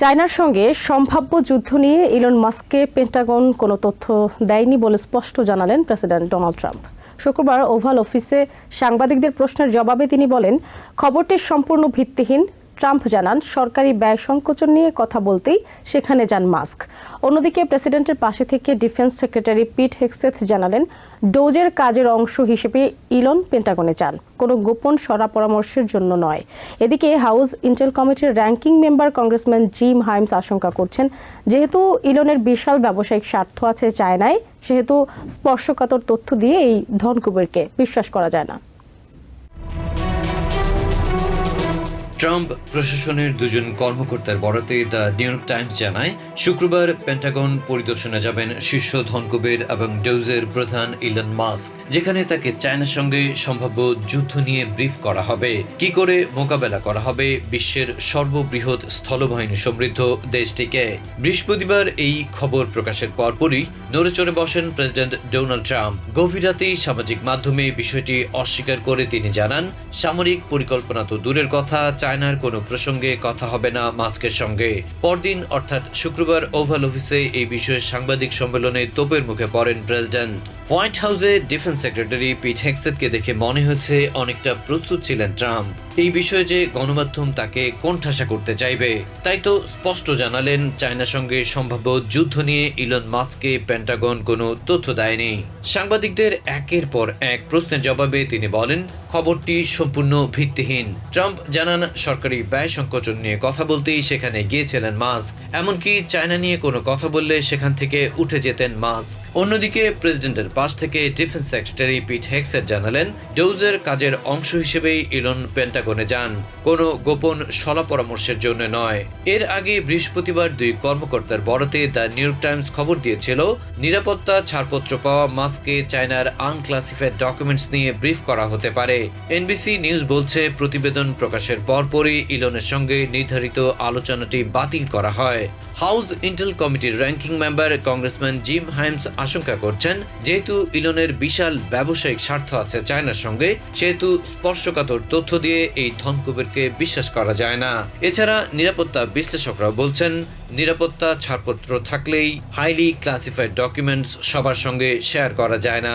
চায়নার সঙ্গে সম্ভাব্য যুদ্ধ নিয়ে ইলন মাস্ককে পেন্টাগন কোনো তথ্য দেয়নি বলে স্পষ্ট জানালেন প্রেসিডেন্ট ডোনাল্ড ট্রাম্প। শুক্রবার ওভাল অফিসে সাংবাদিকদের প্রশ্নের জবাবে তিনি বলেন, খবরটি সম্পূর্ণ ভিত্তিহীন ট্রাম্প জানান, সরকারি ব্যয় সংকোচন নিয়ে কথা বলতেই সেখানে যান মাস্ক। অন্যদিকে প্রেসিডেন্টের পাশে থেকে ডিফেন্স সেক্রেটারি পিট হেক্সেথ জানালেন, ডোজের কাজের অংশ হিসেবে ইলন পেন্টাগনে যান কোনো গোপন সরা পরামর্শের জন্য নয়। এদিকে হাউস ইন্টেল কমিটির ranking member congressman Jim Himes আশঙ্কা করছেন, যেহেতু ইলনের বিশাল ব্যবসায়িক স্বার্থ আছে চায়নায়, সেহেতু স্পর্শকাতর তথ্য দিয়ে এই ধনকুবেরকে বিশ্বাস করা যায় না। ট্রাম্প প্রশাসনের দুজন কর্মকর্তার বরাতে দ্য নিউ ইয়র্ক টাইমস জানায়, শুক্রবার পেন্টাগন পরিদর্শনে যাবেন শীর্ষ ধনকুবের এবং ডোজের প্রধান ইলন মাস্ক, যেখানে তাকে চায়নার সঙ্গে সম্ভাব্য যুদ্ধ নিয়ে ব্রিফ করা হবে। কি করে মোকাবেলা করা হবে বিশ্বের সর্ববৃহৎ স্থলবাহিনী সমৃদ্ধ দেশটিকে? বৃহস্পতিবার এই খবর প্রকাশের পরপরই নড়েচড়ে বসেন প্রেসিডেন্ট ডোনাল্ড ট্রাম্প। গভীর রাতেই সামাজিক মাধ্যমে বিষয়টি অস্বীকার করে তিনি জানান, সামরিক পরিকল্পনা তো দূরের কথা চায়নার কোনো প্রসঙ্গে কথা হবে না মাস্কের সঙ্গে। পরদিন, অর্থাৎ শুক্রবার ওভাল অফিসে এই বিষয়ে সাংবাদিক সম্মেলনে তোপের মুখে পড়েন প্রেসিডেন্ট। হোয়াইট হাউসে ডিফেন্স সেক্রেটারি পিট হেক্সেটকে দেখে মনে হয়েছে অনেকটা প্রস্তুত ছিলেন ট্রাম্প। এই বিষয়ে যে গণমাধ্যম তাকে কোণঠাসা করতে চাইবে, তাই তো স্পষ্ট জানালেন চায়নার সঙ্গে সম্ভাব্য যুদ্ধ নিয়ে ইলন মাস্ককে পেন্টাগন কোনো তথ্য দেয়নি। সাংবাদিকদের একের পর এক প্রশ্নের জবাবে তিনি বলেন খবরটি সম্পূর্ণ ভিত্তিহীন। ট্রাম্প জানান, সরকারি ব্যয় সংকোচন নিয়ে কথা বলতেই সেখানে গিয়েছিলেন মাস্ক। এমনকি চায়না নিয়ে কোনো কথা বললে সেখান থেকে উঠে যেতেন মাস্ক। অন্যদিকে প্রেসিডেন্টের পাশ থেকে ডিফেন্স সেক্রেটারি পিট হেক্সের জানালেন, ডোজের কাজের অংশ হিসেবেই ইলন পেন্টাগনে যান। কোনো গোপন সলা পরামর্শের জন্য নয়। এর আগে বৃহস্পতিবার দুই কর্মকর্তার বরাতে দ্য নিউ ইয়র্ক টাইমস খবর দিয়েছিল, নিরাপত্তা ছাড়পত্র পাওয়া মাস্ককে চায়নার আনক্লাসিফাইড ডকুমেন্টস নিয়ে ব্রিফ করা হতে পারে। এনবিসি নিউজ বলছে, প্রতিবেদন প্রকাশের পরপরই ইলনের সঙ্গে নির্ধারিত আলোচনাটি বাতিল করা হয়। হাউস ইন্টেল কমিটির ranking member congressman Jim Himes আশঙ্কা করছেন, যেহেতু ইলনের বিশাল ব্যবসায়িক স্বার্থ আছে চায়নার সঙ্গে, সেহেতু স্পর্শকাতর তথ্য দিয়ে এই ধনকুবেরকে বিশ্বাস করা যায় না। এছাড়া নিরাপত্তা বিশ্লেষকরা বলছেন, নিরাপত্তা ছাড়পত্র থাকলেই হাইলি ক্লাসিফাইড ডকুমেন্টস সবার সঙ্গে শেয়ার করা যায় না।